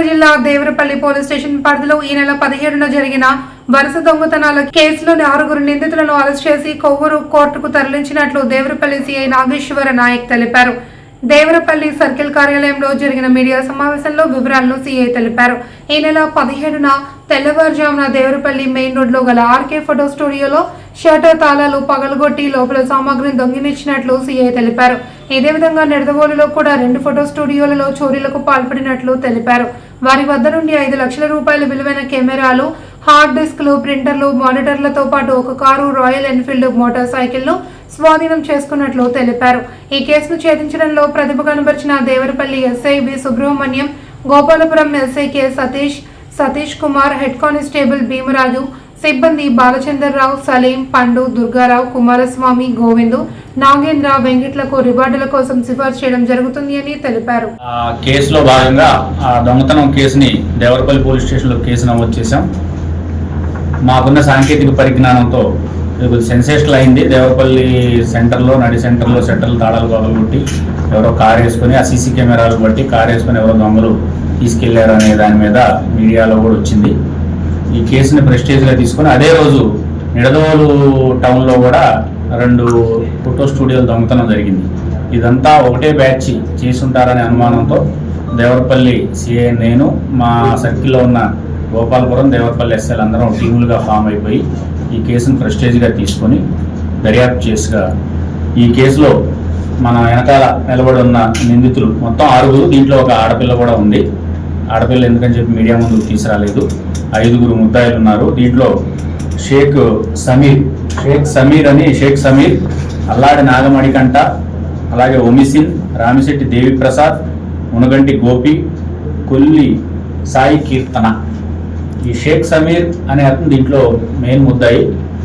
గుంటూరు జిల్లా Devarapalli police station పరిధిలో ఈ నెల పదిహేడున జరిగిన వరుస దొంగతనాల కేసులోని ఆరుగురు నిందితులను అరెస్ట్ చేసి కొవ్వూరు కోర్టుకు తరలించినట్లు దేవరపల్లి సిఐ నాగేశ్వర నాయక్ తెలిపారు. దేవరపల్లి సర్కిల్ కార్యాలయంలో జరిగిన మీడియా సమావేశంలో వివరాలను సీఐ తెలిపారు. ఈ నెల పదిహేడున తెల్లవారుజామున దేవరపల్లి మెయిన్ రోడ్లో గల ఆర్కే ఫోటో స్టూడియోలో షటర్ తాళాలు పగలగొట్టి లోపల సామాగ్రిని దొంగిలించినట్లు సీఐ తెలిపారు. ఇదే విధంగా నిడదవోలులో కూడా రెండు ఫోటో స్టూడియోలలో చోరీలకు పాల్పడినట్లు తెలిపారు. వారి వద్ద నుండి ఐదు లక్షల రూపాయల విలువైన కెమెరాలు హార్డ్ డిస్క్లు ప్రింటర్లు మానిటర్లతో పాటు ఒక కారు రాయల్ ఎన్ఫీల్డ్ మోటార్ సైకిల్ను స్వాధీనం చేసుకున్నట్లు తెలిపారు. ఈ కేసును ఛేదించడంలో ప్రతిభ కనబరిచిన Devarapalli SI B Subrahmanyam Gopalapuram SI K. Satish Satish Kumar head constable Bhimaraju సిబ్బంది బాలచందర్రావు సలీం పండు దుర్గారావు కుమారస్వామి గోవిందు నాగేంద్ర వెంకట్లకు రివార్డుల కోసం సిఫార్సు చేయడం జరుగుతుంది అని తెలిపారు. ఆ కేసులో భాగంగా ఆ దొంగతనం కేసుని దేవరపల్లి పోలీస్ స్టేషన్లో కేసు నమోదు చేశాం. మాకున్న సాంకేతిక పరిజ్ఞానంతో సెన్సేషనల్ అయింది. దేవరపల్లి సెంటర్లో నడి సెంటర్లో సెంటర్లు తాళాలు పగలగొట్టి ఎవరో కారు వేసుకొని ఆ సీసీ కెమెరాలు బట్టి కారు వేసుకొని ఎవరో దొంగలు తీసుకెళ్ళారు అనే దాని మీద మీడియాలో కూడా వచ్చింది. ఈ కేసుని ప్రెస్టేజ్గా తీసుకొని అదే రోజు నిడదోలు టౌన్లో కూడా రెండు ఫోటో స్టూడియోలు దొంగతనం జరిగింది. ఇదంతా ఒకటే బ్యాచ్ చేసి ఉంటారనే అనుమానంతో దేవరపల్లి సిఐ నేను మా సర్కిల్లో ఉన్న గోపాలపురం దేవరపల్లి ఎస్ఎల్ అందరం టీములుగా ఫామ్ అయిపోయి ఈ కేసును ప్రెస్టేజ్గా తీసుకొని దర్యాప్తు చేసుగా ఈ కేసులో మన వెనకాల నిలబడి ఉన్న నిందితులు మొత్తం ఆరుగురు దీంట్లో ఒక ఆడపిల్ల కూడా ఉంది. ఆడపిల్లలు ఎందుకని చెప్పి మీడియా ముందుకు తీసుకురాలేదు. ఐదుగురు ముద్దాయిలు ఉన్నారు. దీంట్లో షేక్ సమీర్ షేక్ సమీర్ అని షేక్ సమీర్ అల్లాడి నాగమణికంట అలాగే ఒమిసిన్ రామిశెట్టి దేవిప్రసాద్ మునగంటి గోపి కొల్లి సాయి కీర్తన. ఈ షేక్ సమీర్ అనే అతను దీంట్లో మెయిన్ ముద్దాయి.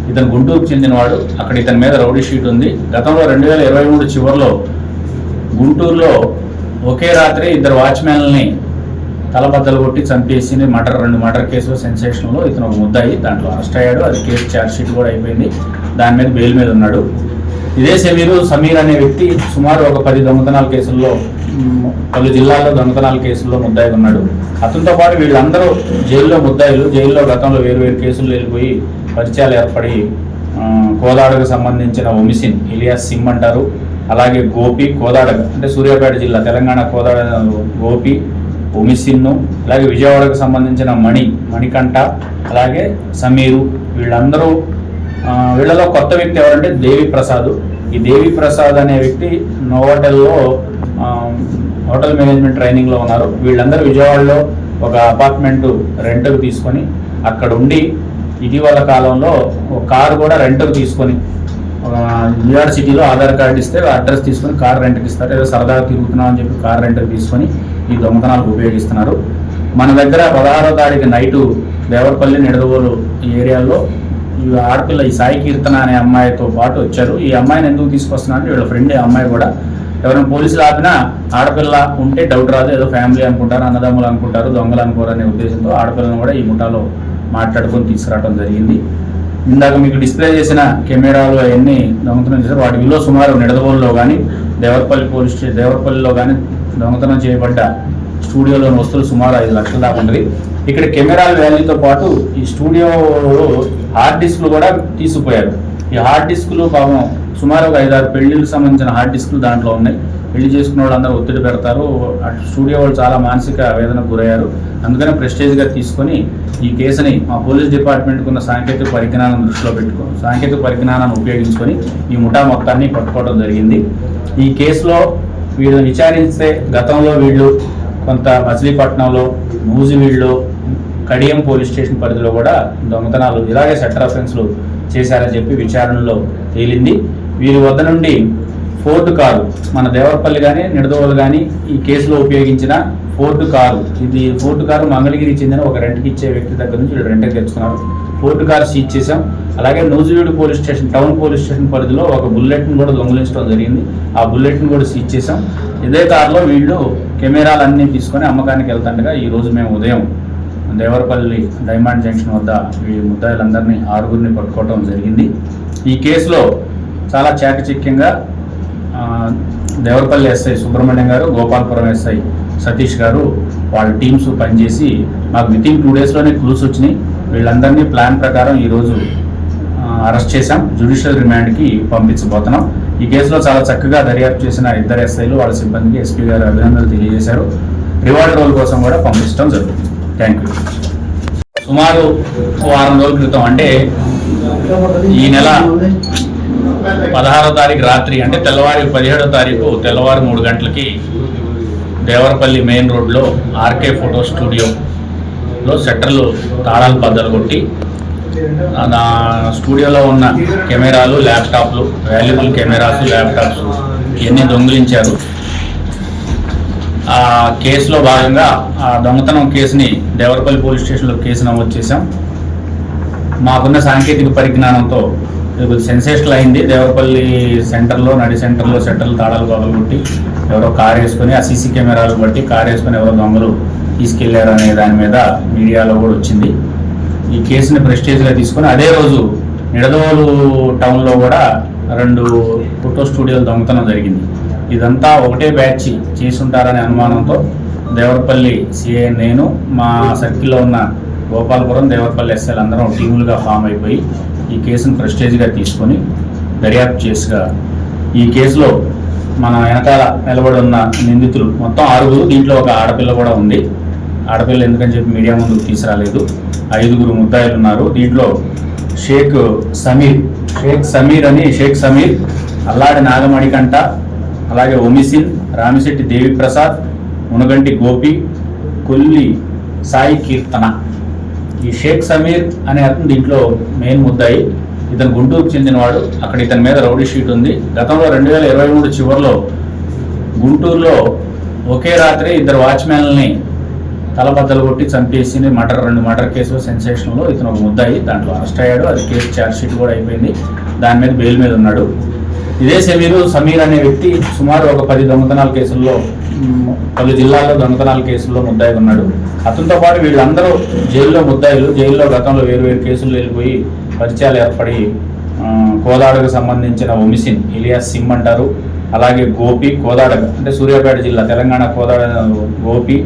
ఇతను గుంటూరుకు చెందినవాడు. అక్కడ ఇతని మీద రౌడీ షీట్ ఉంది. గతంలో రెండు వేల ఇరవై మూడు చివరిలో గుంటూరులో ఒకే రాత్రి ఇద్దరు వాచ్మెన్లని తలబద్దలు కొట్టి చంపేసింది మర్డర్ రెండు మర్డర్ కేసులో సెన్సేషన్లో ఇతను ఒక ముద్దాయి దాంట్లో అరెస్ట్ అయ్యాడు అది కేసు ఛార్జ్ షీట్ కూడా అయిపోయింది. దాని మీద బెయిల్ మీద ఉన్నాడు. ఇదే సమీరు సమీర్ అనే వ్యక్తి సుమారు ఒక పది దొంగతనాల కేసుల్లో పలు జిల్లాల్లో దొంగతనాల కేసుల్లో ముద్దాయి ఉన్నాడు. అతనితో పాటు వీళ్ళందరూ జైల్లో ముద్దాయిలు జైల్లో గతంలో వేరు వేరు కేసులు వెళ్ళిపోయి పరిచయాలు ఏర్పడి కోదాడకు సంబంధించిన ఒమిసిన్ ఇలియాస్ సిమ్ అంటారు. అలాగే గోపి కోదాడ అంటే సూర్యాపేట జిల్లా తెలంగాణ కోదాడ గోపి ఒమిసిన్ను అలాగే విజయవాడకు సంబంధించిన మణి మణికంఠ అలాగే సమీరు వీళ్ళందరూ వీళ్ళలో కొత్త వ్యక్తి ఎవరంటే దేవి ప్రసాద్ ఈ దేవి ప్రసాద్ అనే వ్యక్తి నోవాటెల్లో హోటల్ మేనేజ్మెంట్ ట్రైనింగ్లో ఉన్నారు. వీళ్ళందరూ విజయవాడలో ఒక అపార్ట్మెంట్ రెంట్కు తీసుకొని అక్కడ ఉండి ఇటీవల కాలంలో ఒక కారు కూడా రెంట్కు తీసుకొని న్యూయార్క్ సిటీలో ఆధార్ కార్డు ఇస్తే అడ్రస్ తీసుకొని కార్ రెంట్కి ఇస్తారు. ఏదో సరదాగా తిరుగుతున్నాం అని చెప్పి కార్ రెంట్కి తీసుకొని ఈ దొంగతనాలకు ఉపయోగిస్తున్నారు. మన దగ్గర పదహారో తారీఖు నైటు దేవరపల్లి నిడదవోలు ఈ ఏరియాలో ఈ ఆడపిల్ల ఈ సాయి కీర్తన అనే అమ్మాయితో పాటు వచ్చారు. ఈ అమ్మాయిని ఎందుకు తీసుకొస్తున్నారంటే వీళ్ళ ఫ్రెండ్ అమ్మాయి కూడా ఎవరైనా పోలీసులు ఆపినా ఆడపిల్ల ఉంటే డౌట్ రాదు ఏదో ఫ్యామిలీ అనుకుంటారు అన్నదమ్ములు అనుకుంటారు దొంగలు అనుకోరు అనే ఉద్దేశంతో ఆడపిల్లను కూడా ఈ ముఠాలో మాట్లాడుకొని తీసుకురావడం జరిగింది. ఇందాక మీకు డిస్ప్లే చేసిన కెమెరాలు అవన్నీ దొంగతనం చేశారు. వాటి విలువ సుమారు నిడదవోలులో కానీ దేవరపల్లి పోలీస్ స్టేషన్ దేవరపల్లిలో కానీ దొంగతనం చేయబడ్డ స్టూడియోలోని వస్తువులు సుమారు ఐదు లక్షల దాకా ఉన్నది ఇక్కడ కెమెరాల వాల్యూతో పాటు ఈ స్టూడియోలో హార్డ్ డిస్క్లు కూడా తీసుకుపోయారు. ఈ హార్డ్ డిస్క్లు పాపం సుమారు ఒక ఐదారు పెళ్ళిళ్ళకి సంబంధించిన హార్డ్ డిస్క్లు దాంట్లో ఉన్నాయి. పెళ్ళి చేసుకున్న వాళ్ళందరూ ఒత్తిడి పెడతారు. స్టూడియో వాళ్ళు చాలా మానసిక వేదనకు గురయ్యారు. అందుకనే ప్రెస్టేజ్గా తీసుకొని ఈ కేసుని మా పోలీస్ డిపార్ట్మెంట్కి ఉన్న సాంకేతిక పరిజ్ఞానం దృష్టిలో పెట్టుకో సాంకేతిక పరిజ్ఞానాన్ని ఉపయోగించుకొని ఈ ముఠా మొత్తాన్ని పట్టుకోవడం జరిగింది. ఈ కేసులో వీళ్ళని విచారిస్తే గతంలో వీళ్ళు కొంత మచిలీపట్నంలో నూజివీడులో కడియం పోలీస్ స్టేషన్ పరిధిలో కూడా దొంగతనాలు ఇలాగే సెటర్ అఫెన్స్లు చేశారని చెప్పి విచారణలో తేలింది. వీరి వద్ద నుండి ఫోర్డ్ కారు మన దేవరపల్లి కానీ నిడదవోలు కానీ ఈ కేసులో ఉపయోగించిన ఫోర్డ్ కారు. ఇది ఫోర్డ్ కారు మంగళగిరికి చెందిన ఒక రెంట్కి ఇచ్చే వ్యక్తి దగ్గర నుంచి వీళ్ళు రెంట్కి తెచ్చుకున్నారు. కోర్టు కారు సీజ్ చేశాం. అలాగే Nuzvid police station town police station పరిధిలో ఒక బుల్లెట్ని కూడా దొంగిలించడం జరిగింది. ఆ బుల్లెట్ని కూడా సీజ్ చేశాం. ఇదే కారులో వీళ్ళు కెమెరాలన్నీ తీసుకొని అమ్మకానికి వెళ్తుండగా ఈ రోజు మేము ఉదయం దేవరపల్లి డైమండ్ జంక్షన్ వద్ద ఈ ముద్దాయిలందరినీ ఆరుగురిని పట్టుకోవడం జరిగింది. ఈ కేసులో చాలా చాకచక్యంగా దేవరపల్లి ఎస్ఐ సుబ్రహ్మణ్యం గారు గోపాలపురం ఎస్ఐ సతీష్ గారు వాళ్ళ టీమ్స్ పనిచేసి మాకు వితిన్ టూ డేస్లోనే క్లూస్ వచ్చినాయి. వీళ్ళందరినీ ప్లాన్ ప్రకారం ఈరోజు అరెస్ట్ చేశాం. జ్యుడిషియల్ రిమాండ్కి పంపించబోతున్నాం. ఈ కేసులో చాలా చక్కగా దర్యాప్తు చేసిన ఇద్దరు ఎస్ఐలు వాళ్ళ సిబ్బందికి ఎస్పీ గారు అభినందనలు తెలియజేశారు. రివార్డ్ రోల్ కోసం కూడా పంపించడం జరుగుతుంది. Thank you. సుమారు వారం రోజుల క్రితం అంటే ఈ నెల పదహారో తారీఖు రాత్రి అంటే తెల్లవారి పదిహేడో తారీఖు తెల్లవారు మూడు గంటలకి దేవరపల్లి మెయిన్ రోడ్లో ఆర్కే ఫోటో స్టూడియో లో షట్టర్లు తాళాలు బద్దలు కొట్టి నా స్టూడియోలో ఉన్న కెమెరాలు ల్యాప్టాప్లు వాల్యుబుల్ కెమెరాస్ ల్యాప్టాప్స్ ఇవన్నీ దొంగిలించారు. ఆ కేసులో భాగంగా ఆ దొంగతనం కేసుని దేవరపల్లి పోలీస్ స్టేషన్లో కేసు నమోదు చేశాం. మాకున్న సాంకేతిక పరిజ్ఞానంతో సెన్సేషనల్ అయింది. దేవరపల్లి సెంటర్లో నడి సెంటర్లో సెంటర్లు తాళాలు కొట్టి ఎవరో కారు వేసుకొని ఆ సీసీ కెమెరాలు బట్టి కారు వేసుకొని ఎవరో దొంగలు తీసుకెళ్ళారు అనే దాని మీద మీడియాలో కూడా వచ్చింది. ఈ కేసుని ప్రెస్టేజ్గా తీసుకొని అదే రోజు నిడదవోలు టౌన్లో కూడా రెండు ఫోటో స్టూడియోలు దొంగతనం జరిగింది. ఇదంతా ఒకటే బ్యాచ్ చేసుంటారనే అనుమానంతో దేవరపల్లి సిఐ నేను మా సర్కిల్లో ఉన్న గోపాలపురం దేవరపల్లి ఎస్ఎల్ అందరం టీములుగా ఫామ్ అయిపోయి ఈ కేసును ప్రెస్టేజ్గా తీసుకొని దర్యాప్తు చేసుగా ఈ కేసులో మన వెనకాల నిలబడి ఉన్న నిందితులు మొత్తం ఆరుగురు దీంట్లో ఒక ఆడపిల్ల కూడా ఉంది. ఆడపిల్ల ఎందుకని చెప్పి మీడియా ముందుకు తీసుకురాలేదు. ఐదుగురు ముద్దాయిలు ఉన్నారు దీంట్లో షేక్ సమీర్ షేక్ సమీర్ అని షేక్ సమీర్ అల్లాడి నాగమణికంట అలాగే ఒమిసిన్ రామిశెట్టి దేవిప్రసాద్ మునగంటి గోపి కొల్లి సాయి కీర్తన. ఈ షేక్ సమీర్ అనే అతను దీంట్లో మెయిన్ ముద్దాయి. ఇతను గుంటూరుకు చెందినవాడు. అక్కడ ఇతని మీద రౌడీ షీట్ ఉంది. గతంలో రెండు వేల ఇరవై మూడు చివరిలో గుంటూరులో ఒకే రాత్రి ఇద్దరు వాచ్మెన్లని తలబద్దలు కొట్టి చంపేసి మర్డర్ రెండు మర్డర్ కేసులో సెన్సేషన్లో ఇతను ఒక ముద్దాయి దాంట్లో అరెస్ట్ అయ్యాడు. అది కేసు ఛార్జ్ షీట్ కూడా అయిపోయింది. దాని మీద బెయిల్ మీద ఉన్నాడు. ఇదే సమీరు సమీర్ అనే వ్యక్తి సుమారు ఒక పది దొంగతనాల కేసుల్లో పలు జిల్లాల్లో దొంగతనాల కేసుల్లో ముద్దాయి ఉన్నాడు. అతనితో పాటు వీళ్ళందరూ జైల్లో ముద్దాయిలు జైల్లో గతంలో వేరు వేరు కేసులు వెళ్ళిపోయి పరిచయాలు ఏర్పడి కోదాడకు సంబంధించిన ఒమిసిన్ ఇలియాస్ సిమ్ అంటారు. అలాగే గోపి కోదాడ అంటే సూర్యాపేట జిల్లా తెలంగాణ కోదాడ గోపి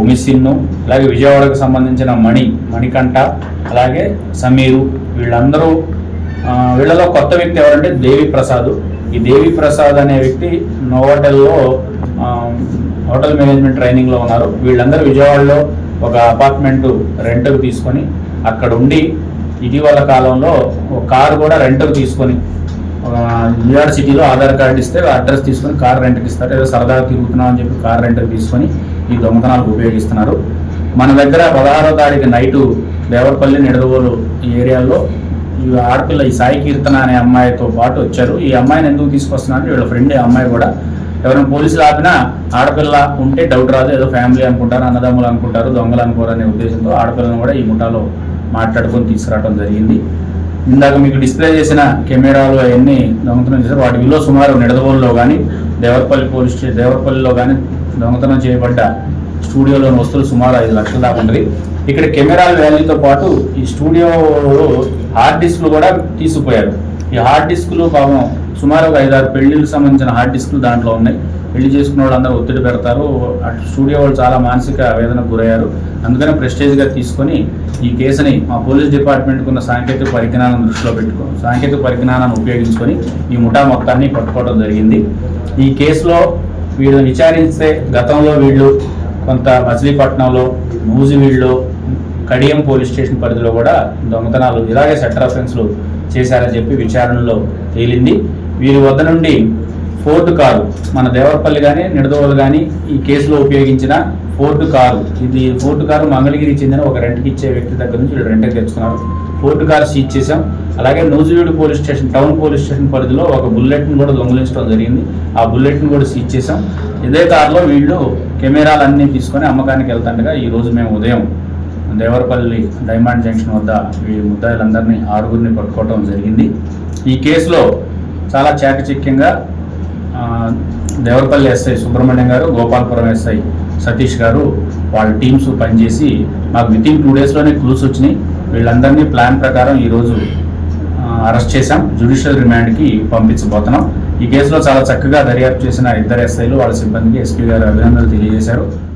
ఒమిసిన్ను అలాగే విజయవాడకు సంబంధించిన మణి మణికంఠ అలాగే సమీరు వీళ్ళందరూ వీళ్ళలో కొత్త వ్యక్తి ఎవరంటే దేవి ప్రసాద్. ఈ దేవి ప్రసాద్ అనే వ్యక్తి నోవోటెల్లో హోటల్ మేనేజ్మెంట్ ట్రైనింగ్లో ఉన్నారు. వీళ్ళందరూ విజయవాడలో ఒక అపార్ట్మెంట్ రెంట్కు తీసుకొని అక్కడ ఉండి ఇటీవల కాలంలో ఒక కారు కూడా రెంట్కు తీసుకొని న్యూయార్క్ సిటీలో ఆధార్ కార్డు ఇస్తే అడ్రస్ తీసుకొని కార్ రెంట్కి ఇస్తారు. ఏదో సరదాగా తిరుగుతున్నాం అని చెప్పి కార్ రెంట్కి తీసుకొని ఈ దొంగతనాలకు ఉపయోగిస్తున్నారు. మన దగ్గర పదహారో తారీఖు నైటు దేవరపల్లి నిడదవోలు ఈ ఏరియాలో ఈ ఆడపిల్ల ఈ సాయి కీర్తన అనే అమ్మాయితో పాటు వచ్చారు. ఈ అమ్మాయిని ఎందుకు తీసుకొస్తున్నారు వీళ్ళ ఫ్రెండ్ అమ్మాయి కూడా. ఎవరైనా పోలీసులు ఆపినా ఆడపిల్ల ఉంటే డౌట్ రాదు ఏదో ఫ్యామిలీ అనుకుంటారు అన్నదమ్ములు అనుకుంటారు దొంగలు అనుకోరు అనే ఉద్దేశంతో ఆడపిల్లను కూడా ఈ ముఠాలో మాట్లాడుకొని తీసుకురావడం జరిగింది. ఇందాక మీకు డిస్ప్లే చేసిన కెమెరాలు అవన్నీ దొంగతనం చేశారు. వాటి విలువ సుమారు నిడదవోలులో కానీ దేవరపల్లి పోలీస్ స్టేషన్ దేవరపల్లిలో కానీ దొంగతనం చేయబడ్డ స్టూడియోలోని వస్తువులు సుమారు ఐదు లక్షల దాకా ఉంటుంది ఇక్కడ కెమెరాల వాల్యూతో పాటు ఈ స్టూడియోలో హార్డ్ డిస్క్లు కూడా తీసుకుపోయారు. ఈ హార్డ్ డిస్క్లు పాపం సుమారు ఒక ఐదారు పెళ్ళిళ్ళకి సంబంధించిన హార్డ్ డిస్క్లు దాంట్లో ఉన్నాయి. పెళ్ళి చేసుకున్న వాళ్ళందరూ ఒత్తిడి పెడతారు. అటు స్టూడియో వాళ్ళు చాలా మానసిక వేదనకు గురయ్యారు. అందుకనే ప్రెస్టేజ్గా తీసుకొని ఈ కేసుని మా పోలీస్ డిపార్ట్మెంట్కి ఉన్న సాంకేతిక పరిజ్ఞానం దృష్టిలో పెట్టుకొని సాంకేతిక పరిజ్ఞానాన్ని ఉపయోగించుకొని ఈ ముఠా మొత్తాన్ని పట్టుకోవడం జరిగింది. ఈ కేసులో వీళ్ళని విచారిస్తే గతంలో వీళ్ళు కొంత మచిలీపట్నంలో నూజివీడులో కడియం పోలీస్ స్టేషన్ పరిధిలో కూడా దొంగతనాలు ఇలాగే సెటర్ అఫెన్స్లు చేశారని చెప్పి విచారణలో తేలింది. వీరి వద్ద నుండి ఫోర్డ్ కారు మన దేవరపల్లి కానీ నిడదవోలు కానీ ఈ కేసులో ఉపయోగించిన ఫోర్డ్ కారు. ఇది ఫోర్డ్ కారు మంగళగిరికి చెందిన ఒక రెంట్కి ఇచ్చే వ్యక్తి దగ్గర నుంచి వీళ్ళు రెంట్కి తెచ్చుకున్నారు. కోర్టు కార్ సీజ్ చేశాం. అలాగే Nuzvid police station town police station పరిధిలో ఒక బుల్లెట్ని కూడా దొంగిలించడం జరిగింది. ఆ బుల్లెట్ని కూడా సీజ్ చేశాం. ఇదే కారులో వీళ్ళు కెమెరాలన్నీ తీసుకొని అమ్మకానికి వెళ్తుండగా ఈ రోజు మేము ఉదయం దేవరపల్లి డైమండ్ జంక్షన్ వద్ద ఈ ముద్దాయిలందరినీ ఆరుగురిని పట్టుకోవడం జరిగింది. ఈ కేసులో చాలా చాకచక్యంగా దేవరపల్లి ఎస్ఐ సుబ్రహ్మణ్యం గారు గోపాలపురం ఎస్ఐ సతీష్ గారు వాళ్ళ టీమ్స్ పనిచేసి మాకు వితిన్ టూ డేస్లోనే క్లూస్ వచ్చినాయి. వీళ్ళందరినీ ప్లాన్ ప్రకారం ఈరోజు అరెస్ట్ చేశాం. జ్యుడిషియల్ రిమాండ్కి పంపించబోతున్నాం. ఈ కేసులో చాలా చక్కగా దర్యాప్తు చేసిన ఇద్దరు ఎస్ఐలు వాళ్ళ సిబ్బందికి ఎస్పీ గారు అభినందనలు తెలియజేశారు.